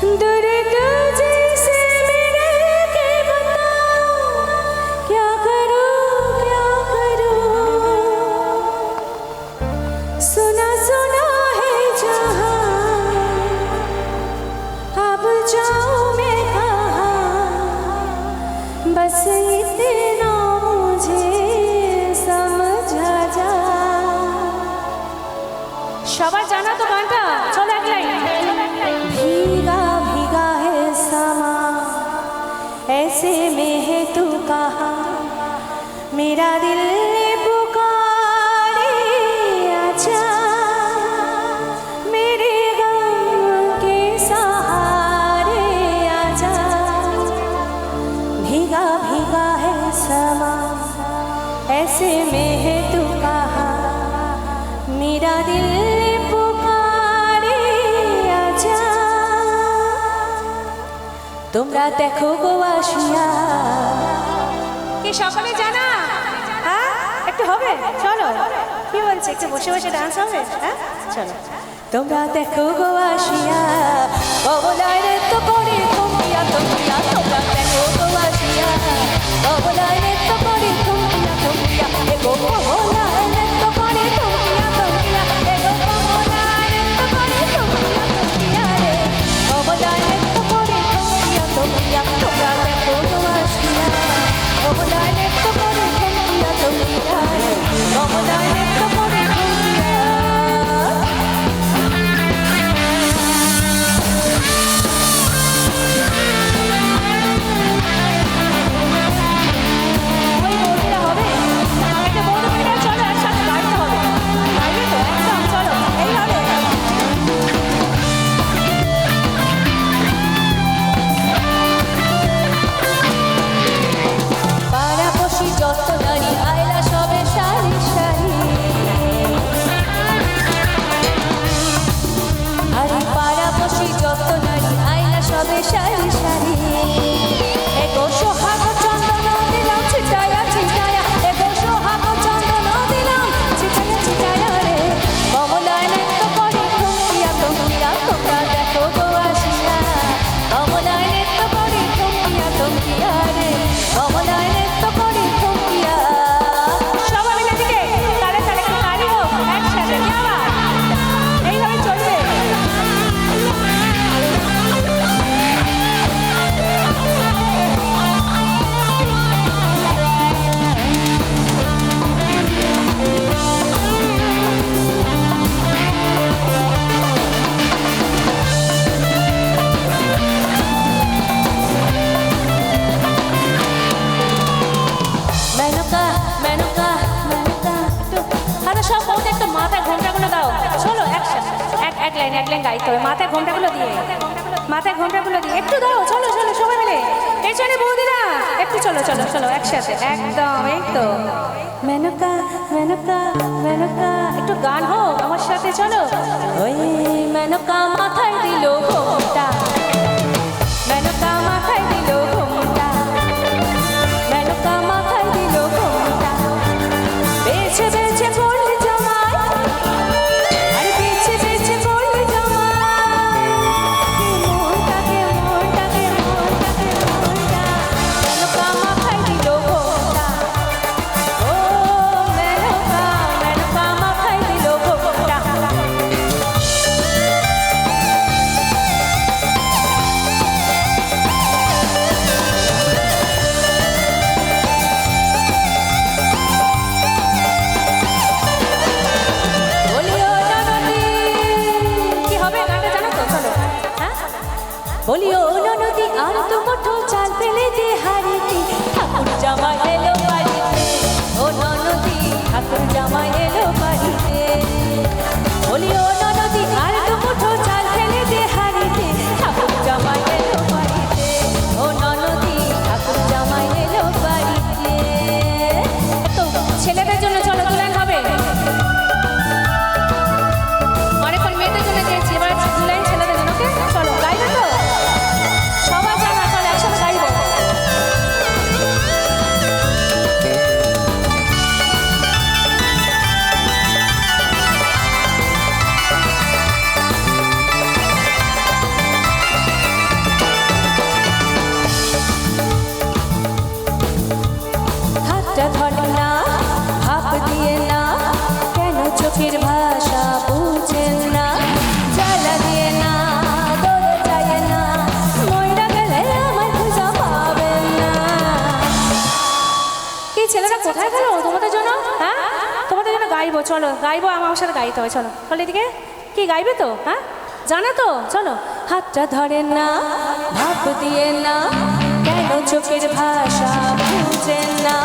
दूर তোমরা দেখো গো আসিয়া। কি সকলে জানা? হ্যাঁ? একটু হবে? চলো। কি বলছে? একটু বসে বসে ডান্স হবে? হ্যাঁ? চলো। তোমরা দেখো গো আসিয়া। কবলায় আরে পাড়া বসি যত নারী আয়না সবে সারি লাইন এক লাইন গাইতে হবে। মাথায় ঘন্টাগুলো দিয়ে। মাথায় ঘন্টাগুলো দিয়ে। একটু দাও চলো চলো, সবাই মিলে। পেছনে বৌদিরা, একটু চলো চলো চলো, একসাথে। একদম, এই তো। মেনকা মেনকা মেনকা, একটু গান হোক আমার সাথে, চলো। ওই মেনকা মাথায় দিল বলি ও নদী আর তো মুঠো চাল পেলে দে হারিতে ঠাকুর জামাই এলো বাড়িতে। ও নদী ঠাকুর জামাই লজ্জা গেল তোমাদের জন্য? হ্যাঁ? তোমাদের জন্য গাইবো, চলো। গাইবো, আমার সাথে গাইতে হবে, চলো। চলো এদিকে। কি, গাইবে তো? হ্যাঁ? জানো তো? চলো। হাতটা ধরে না, ভাব দিয়ে না, কেন চোখের ভাষা বুঝে না?